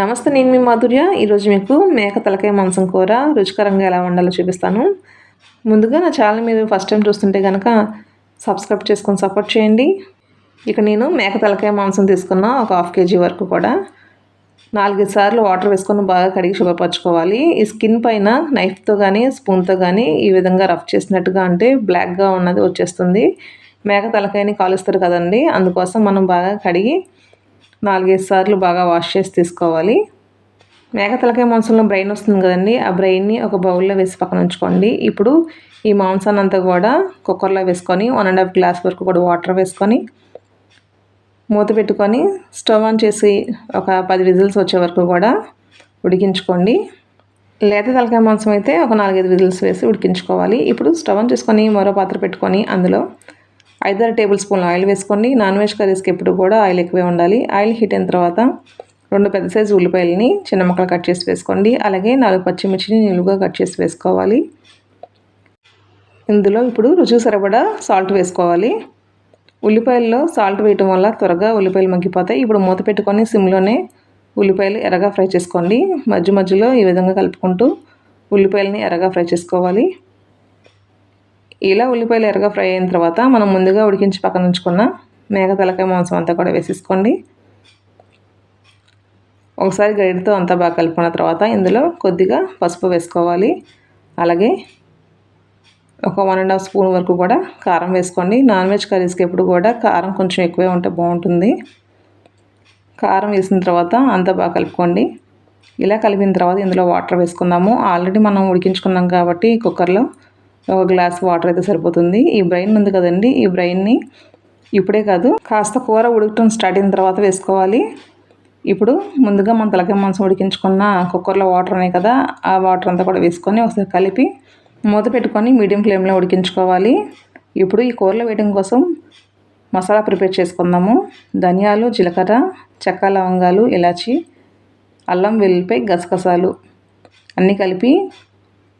నమస్తే నేను మీ మాధుర్య. ఈరోజు మీకు మేక తలకాయ మాంసం కూర రుచికరంగా ఎలా వండాలో చూపిస్తాను. ముందుగా నా ఛానల్ మీరు ఫస్ట్ టైం చూస్తుంటే కనుక సబ్స్క్రైబ్ చేసుకొని సపోర్ట్ చేయండి. ఇక నేను మేక తలకాయ మాంసం తీసుకున్న ఒక హాఫ్ కేజీ వరకు కూడా నాలుగైదు సార్లు వాటర్ వేసుకొని బాగా కడిగి శుభ్రపరచుకోవాలి. ఈ స్కిన్ పైన నైఫ్తో కానీ స్పూన్తో కానీ ఈ విధంగా రఫ్ చేసినట్టుగా అంటే బ్లాక్గా ఉన్నది వచ్చేస్తుంది. మేక తలకాయని కాలుస్తారు కదండి. అందుకోసం మనం బాగా కడిగి నాలుగైదు సార్లు బాగా వాష్ చేసి తీసుకోవాలి. మేక తలకాయ మాంసంలో బ్రెయిన్ వస్తుంది కదండి ఆ బ్రెయిన్ని ఒక బౌల్లో వేసి పక్కన ఉంచుకోండి. ఇప్పుడు ఈ మాంసాన్ని అంతా కూడా కుక్కర్లో వేసుకొని వన్ అండ్ హాఫ్ గ్లాస్ వరకు కూడా వాటర్ వేసుకొని మూత పెట్టుకొని స్టవ్ ఆన్ చేసి ఒక పది విజిల్స్ వచ్చే వరకు కూడా ఉడికించుకోండి. లేత తలకాయ మాంసం అయితే ఒక నాలుగైదు విజిల్స్ వేసి ఉడికించుకోవాలి. ఇప్పుడు స్టవ్ ఆన్ చేసుకొని మరో పాత్ర పెట్టుకొని అందులో ఐదారు టేబుల్ స్పూన్ల ఆయిల్ వేసుకోండి నాన్ వెజ్ కర్రీస్కి ఎప్పుడు కూడా ఆయిల్ ఎక్కువే ఉండాలి. ఆయిల్ హీట్ అయిన తర్వాత రెండు పెద్ద సైజు ఉల్లిపాయలని చిన్న ముక్కలు కట్ చేసి వేసుకోండి. అలాగే నాలుగు పచ్చిమిర్చిని నిలువుగా కట్ చేసి వేసుకోవాలి. ఇందులో ఇప్పుడు రుచి సరిపడా సాల్ట్ వేసుకోవాలి. ఉల్లిపాయల్లో సాల్ట్ వేయటం వల్ల త్వరగా ఉల్లిపాయలు మగ్గిపోతాయి. ఇప్పుడు మూత పెట్టుకొని సిమ్లోనే ఉల్లిపాయలు ఎర్రగా ఫ్రై చేసుకోండి. మధ్య మధ్యలో ఈ విధంగా కలుపుకుంటూ ఉల్లిపాయలని ఎర్రగా ఫ్రై చేసుకోవాలి. ఇలా ఉల్లిపాయలు ఎర్రగా ఫ్రై అయిన తర్వాత మనం ముందుగా ఉడికించి పక్కన ఉంచుకున్న మేక తలకాయ మాంసం అంతా కూడా వేసేసుకోండి. ఒకసారి గరిటతో అంతా బాగా కలుపుకున్న తర్వాత ఇందులో కొద్దిగా పసుపు వేసుకోవాలి. అలాగే ఒక వన్ అండ్ హాఫ్ స్పూన్ వరకు కూడా కారం వేసుకోండి. నాన్ వెజ్ కర్రీస్కి ఎప్పుడు కూడా కారం కొంచెం ఎక్కువే ఉంటే బాగుంటుంది. కారం వేసిన తర్వాత అంతా బాగా కలుపుకోండి. ఇలా కలిపిన తర్వాత ఇందులో వాటర్ వేసుకుందాము. ఆల్రెడీ మనం ఉడికించుకున్నాం కాబట్టి కుక్కర్లో ఒక గ్లాస్ వాటర్ అయితే సరిపోతుంది. ఈ బ్రెయిన్ ఉంది కదండి ఈ బ్రెయిన్ని ఇప్పుడే కాదు కాస్త కూర ఉడకటం స్టార్ట్ అయిన తర్వాత వేసుకోవాలి. ఇప్పుడు ముందుగా మన తలకాయ మాంసం ఉడికించుకున్న కుక్కర్లో వాటర్ ఉన్నాయి కదా ఆ వాటర్ అంతా కూడా వేసుకొని ఒకసారి కలిపి మూత పెట్టుకొని మీడియం ఫ్లేమ్లో ఉడికించుకోవాలి. ఇప్పుడు ఈ కూరలో వేయడం కోసం మసాలా ప్రిపేర్ చేసుకుందాము. ధనియాలు జీలకర్ర చెక్క లవంగాలు ఇలాచి అల్లం వెల్లిపాయ గసగసాలు అన్నీ కలిపి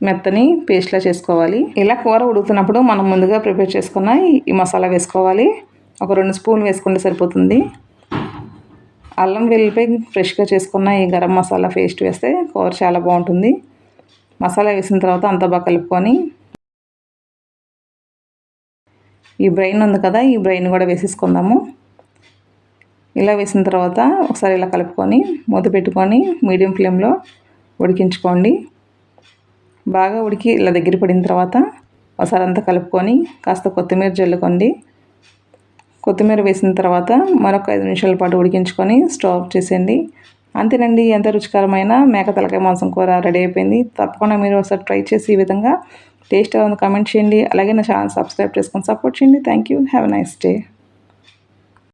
మెత్తని పేస్ట్లా చేసుకోవాలి. ఇలా కూర ఉడుకుతున్నప్పుడు మనం ముందుగా ప్రిపేర్ చేసుకున్న ఈ మసాలా వేసుకోవాలి. ఒక రెండు స్పూన్ వేసుకుంటే సరిపోతుంది. అల్లం వెల్లిపాయ ఫ్రెష్గా చేసుకున్న ఈ గరం మసాలా పేస్ట్ వేస్తే కూర చాలా బాగుంటుంది. మసాలా వేసిన తర్వాత అంత బాగా కలుపుకొని ఈ బ్రెయిన్ ఉంది కదా ఈ బ్రెయిన్ కూడా వేసేసుకుందాము. ఇలా వేసిన తర్వాత ఒకసారి ఇలా కలుపుకొని మూత పెట్టుకొని మీడియం ఫ్లేమ్లో ఉడికించుకోండి. బాగా ఉడికి ఇలా దగ్గర పడిన తర్వాత ఒకసారి అంతా కలుపుకొని కాస్త కొత్తిమీర జల్లుకోండి. కొత్తిమీర వేసిన తర్వాత మరొక ఐదు నిమిషాల పాటు ఉడికించుకొని స్టవ్ ఆఫ్ చేసేయండి. అంతేనండి ఎంత రుచికరమైన మేక తలకాయ మాంసం కూర రెడీ అయిపోయింది. తప్పకుండా మీరు ఒకసారి ట్రై చేసి ఈ విధంగా టేస్ట్ కమెంట్ చేయండి. అలాగే నా ఛానల్ సబ్స్క్రైబ్ చేసుకొని సపోర్ట్ చేయండి. Thank you have nice day.